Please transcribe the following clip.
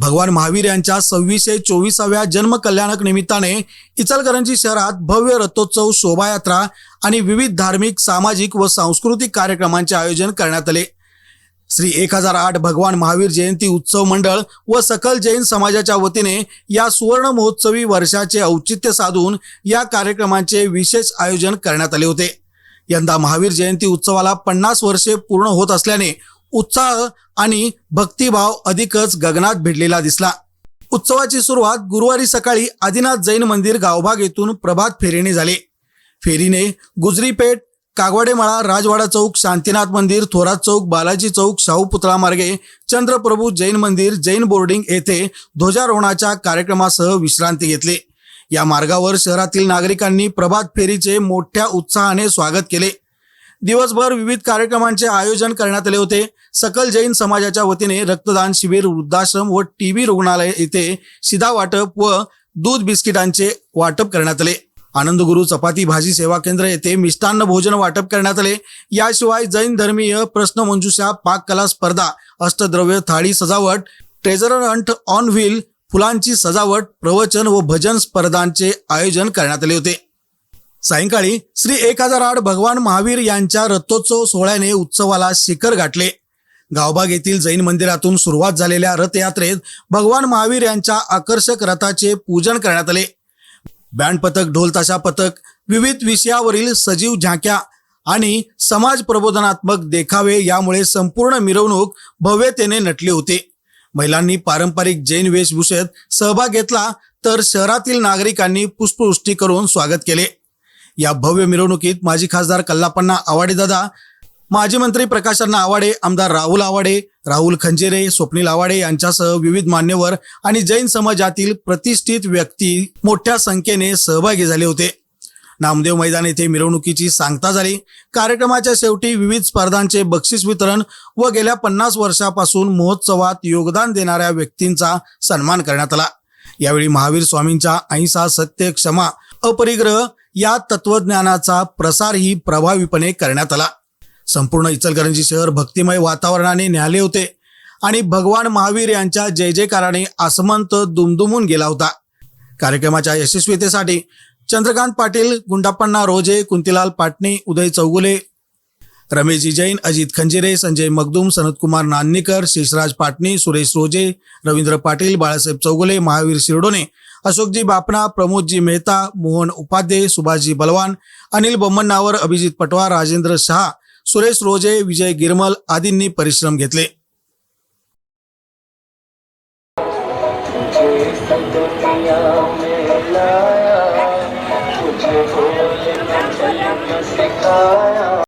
भगवान महावीर यांच्या सव्वीसशे चोवीसाव्या जन्मकल्याणक निमित्ताने इचलकरंजी शहरात भव्य रथोत्सव शोभायात्रा आणि विविध धार्मिक सामाजिक व सांस्कृतिक कार्यक्रमांचे आयोजन करण्यात आले. श्री एक हजार आठ भगवान महावीर जयंती उत्सव मंडळ व सकल जैन समाजाच्या वतीने या सुवर्ण महोत्सवी वर्षाचे औचित्य साधून या कार्यक्रमांचे विशेष आयोजन करण्यात आले होते. यंदा महावीर जयंती उत्सवाला पन्नास वर्षे पूर्ण होत असल्याने उत्साह आणि भक्तिभाव अधिकच गगनात भिडलेला दिसला. उत्सवाची सुरुवात गुरुवारी सकाळी आदिनाथ जैन मंदिर गावभाग येथून प्रभात फेरीने झाले. फेरीने गुजरीपेठ कागवाडेमाळा राजवाडा चौक शांतीनाथ मंदिर थोरात चौक बालाजी चौक शाहू पुतळा मार्गे चंद्रप्रभू जैन मंदिर जैन बोर्डिंग येथे ध्वजारोहणाच्या कार्यक्रमासह विश्रांती घेतली. या मार्गावर शहरातील नागरिकांनी प्रभात फेरीचे मोठ्या उत्साहाने स्वागत केले. दिवसभर विविध कार्यक्रमांचे आयोजन करण्यात आले होते. सकल जैन समाजाच्या वतीने रक्तदान शिबिर वृद्धाश्रम व टीबी रुग्णालय येथे शिधा वाटप व दूध बिस्किटांचे वाटप करण्यात आले. आनंदगुरु चपाती भाजी सेवा केंद्र येथे मिष्टान्न भोजन वाटप करण्यात आले. याशिवाय जैन धर्मीय प्रश्न मंजुषा पाककला स्पर्धा अष्टद्रव्य थाळी सजावट ट्रेझर हंट ऑन व्हील फुलांची सजावट प्रवचन व भजन स्पर्धांचे आयोजन करण्यात आले होते. सायंकाळी श्री एक हजार आठ भगवान महावीर यांच्या रथोत्सव सोहळ्याने उत्सवाला शिखर गाठले. गावबाग येथील जैन मंदिरातून सुरुवात झालेल्या रथयात्रेत भगवान महावीर यांच्या आकर्षक रथाचे पूजन करण्यात आले. बँड पथक ढोलताशा पथक विविध विषयावरील सजीव झाक्या आणि समाज प्रबोधनात्मक देखावे यामुळे संपूर्ण मिरवणूक भव्यतेने नटली होती. महिलांनी पारंपरिक जैन वेशभूषेत सहभाग घेतला तर शहरातील नागरिकांनी पुष्पवृष्टी करून स्वागत केले. या भव्य मिरवणुकीत माजी खासदार कल्लापण्णा आवाडे दादा माजी मंत्री प्रकाशअण्णा आवाडे आमदार राहुल आवाडे राहुल खंजेरे स्वप्नील आवाडे यांच्यासह विविध मान्यवर आणि जैन समाजातील प्रतिष्ठित व्यक्ती मोठ्या संख्येने सहभागी झाले होते. नामदेव मैदान येथे मिरवणुकीची सांगता झाली. कार्यक्रमाच्या शेवटी विविध स्पर्धांचे बक्षीस वितरण व गेल्या पन्नास वर्षापासून महोत्सवात योगदान देणाऱ्या व्यक्तींचा सन्मान करण्यात आला. यावेळी महावीर स्वामींच्या अहिंसा सत्य क्षमा अपरिग्रह या तत्वज्ञानाचा प्रसारही प्रभावीपणे करण्यात आला. संपूर्ण इचलकरंजी शहर भक्तिमय वातावरणाने न्याले होते. आणि भगवान महावीर यांच्या जय जयकाराने आसमंत दुमदुमून गेला होता. कार्यक्रमाच्या यशस्वीतेसाठी चंद्रकांत पाटील गुंडाप्पण्णा रोजे कुंतीलाल पाटणे उदय चौगुले रमेशजी जैन अजित खंजिरे संजय मगदूम सनतकुमार नान्नीकर शेषराज पाटणी सुरेश रोजे रवींद्र पाटील बाळासाहेब चौगुले महावीर शिरडोने अशोकजी बापना प्रमोदजी मेहता मोहन उपाध्ये सुभाषजी बलवान अनिल बम्मन्नावर अभिजित पटवार राजेंद्र शहा सुरेश रोजे विजय गिरमल आदींनी परिश्रम घेतले. सिखाया.